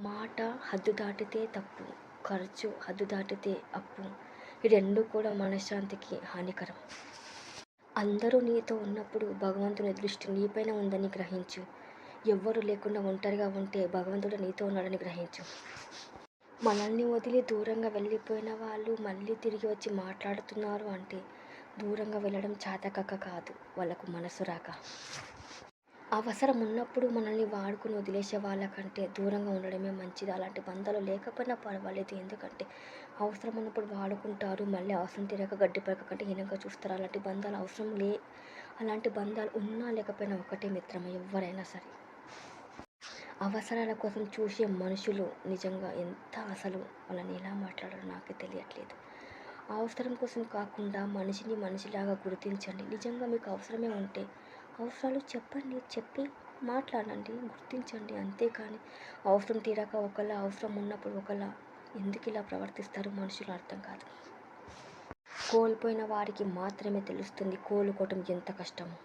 మాట హద్దు దాటితే తప్పు ఖర్చు హద్దు దాటితే అప్పు. ఈ రెండు కూడా మనశ్శాంతికి హానికరం. అందరూ నీతో ఉన్నప్పుడు భగవంతుని దృష్టి నీపైన ఉందని గ్రహించు. ఎవ్వరూ లేకుండా ఒంటరిగా ఉంటే భగవంతుడు నీతో ఉన్నాడని గ్రహించు. మనల్ని వదిలి దూరంగా వెళ్ళిపోయిన వాళ్ళు మళ్ళీ తిరిగి వచ్చి మాట్లాడుతున్నారు అంటే దూరంగా వెళ్ళడం చాతకక్క కాదు వాళ్ళకు మనసు రాక. అవసరం ఉన్నప్పుడు మనల్ని వాడుకుని వదిలేసే వాళ్ళకంటే దూరంగా ఉండడమే మంచిది. అలాంటి బంధాలు లేకపోయినా పర్వాలేదు. ఎందుకంటే అవసరం ఉన్నప్పుడు వాడుకుంటారు. మళ్ళీ అవసరం తీరక గడ్డి పడకంటే హీనంగా చూస్తారు. అలాంటి బంధాలు అవసరం లే అలాంటి బంధాలు ఉన్నా లేకపోయినా ఒకటే మిత్రం ఎవరైనా సరే. అవసరాల కోసం చూసే మనుషులు నిజంగా ఎంత అసలు వాళ్ళని ఎలా మాట్లాడారో నాకే తెలియట్లేదు. అవసరం కోసం కాకుండా మనిషిని మనిషిలాగా గుర్తించండి. నిజంగా మీకు అవసరమే ఉంటే అవసరాలు చెప్పండి చెప్పి మాట్లాడండి గుర్తించండి అంతేకాని అవసరం తీరాక ఒకలా అవసరం ఉన్నప్పుడు ఒకలా ఎందుకు ఇలా ప్రవర్తిస్తారు మనుషులు అర్థం కాదు. కోల్పోయిన వారికి మాత్రమే తెలుస్తుంది కోలుకోవటం ఎంత కష్టమో.